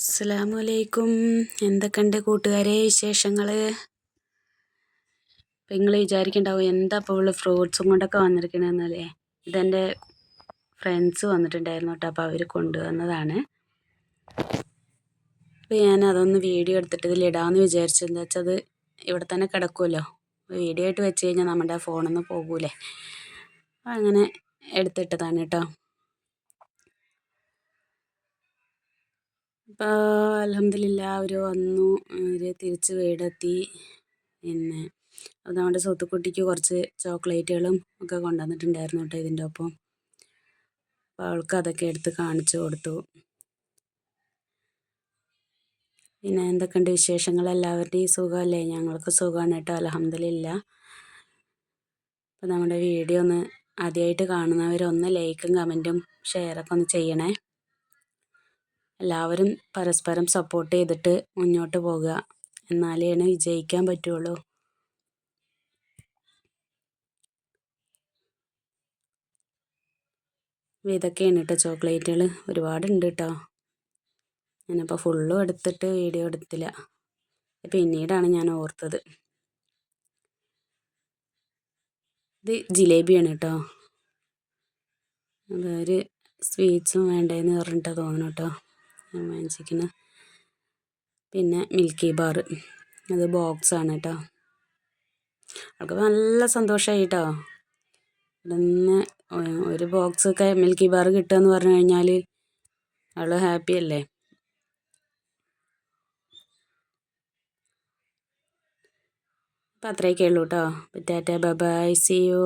അസ്സലാമു അലൈക്കും എന്തൊക്കെയുണ്ട് കൂട്ടുകാരെ വിശേഷങ്ങൾ ഇപ്പം നിങ്ങൾ വിചാരിക്കണ്ടാവും എന്താ ഇപ്പോൾ ഉള്ള ഫ്രൂട്ട്സും കൊണ്ടൊക്കെ വന്നിരിക്കണമെന്നല്ലേ ഇതെന്റെ ഫ്രണ്ട്സ് വന്നിട്ടുണ്ടായിരുന്നു കേട്ടോ അപ്പോൾ അവർ കൊണ്ടുവന്നതാണ്. അപ്പോൾ ഞാൻ അതൊന്ന് വീഡിയോ എടുത്തിട്ട് ഇതിലിടാമെന്ന് വിചാരിച്ചു. എന്താ വെച്ചാൽ അത് ഇവിടെ തന്നെ കിടക്കുമല്ലോ വീഡിയോ ആയിട്ട് വെച്ച് കഴിഞ്ഞാൽ നമ്മുടെ ഫോണൊന്നും പോകൂലേ. അങ്ങനെ എടുത്തിട്ടതാണ് കേട്ടോ. അപ്പോൾ അലഹമില്ല അവർ വന്നു അവർ തിരിച്ച് വീടെത്തി. പിന്നെ അത് നമ്മുടെ സുഹൃത്തുക്കുട്ടിക്ക് കുറച്ച് ചോക്ലേറ്റുകളും ഒക്കെ കൊണ്ടുവന്നിട്ടുണ്ടായിരുന്നു കേട്ടോ ഇതിന്റെ ഒപ്പം. അപ്പോൾ അവൾക്ക് അതൊക്കെ എടുത്ത് കാണിച്ചു കൊടുത്തു. പിന്നെ എന്തൊക്കെയുണ്ട് വിശേഷങ്ങൾ? എല്ലാവരുടെയും സുഖമല്ലേ? ഞങ്ങൾക്ക് സുഖമാണ് കേട്ടോ അലഹമില്ല അപ്പോൾ നമ്മുടെ വീഡിയോ ഒന്ന് ആദ്യമായിട്ട് കാണുന്നവരൊന്ന് ലൈക്കും കമന്റും ഷെയറൊക്കെ ഒന്ന് ചെയ്യണേ. എല്ലാവരും പരസ്പരം സപ്പോർട്ട് ചെയ്തിട്ട് മുന്നോട്ട് പോകുക എന്നാലാണ് വിജയിക്കാൻ പറ്റുള്ളൂ. ഇതൊക്കെയാണ് കേട്ടോ ചോക്ലേറ്റുകൾ ഒരുപാടുണ്ട് കേട്ടോ ഞാനിപ്പോൾ ഫുള്ളും എടുത്തിട്ട് വീഡിയോ എടുത്തില്ല. പിന്നീടാണ് ഞാൻ ഓർത്തത്. ഇത് ജിലേബിയാണ് കേട്ടോ അതൊരു സ്വീറ്റ്സും വേണ്ടതെന്ന് പറഞ്ഞിട്ടാണ് തോന്നുന്നു കേട്ടോ വാങ്ങിച്ചിരിക്കുന്നത് പിന്നെ മിൽക്കി ബാർ അത് ബോക്സാണ് കേട്ടോ അവൾക്ക് നല്ല സന്തോഷമായി കേട്ടോ ഇവിടുന്ന് ഒരു ബോക്സൊക്കെ മിൽക്കി ബാർ കിട്ടുകയെന്ന് പറഞ്ഞു കഴിഞ്ഞാൽ അവൾ ഹാപ്പി അല്ലേ? അപ്പം അത്രയൊക്കെ ഉള്ളൂ കേട്ടോ ടാറ്റ ബൈ സി യു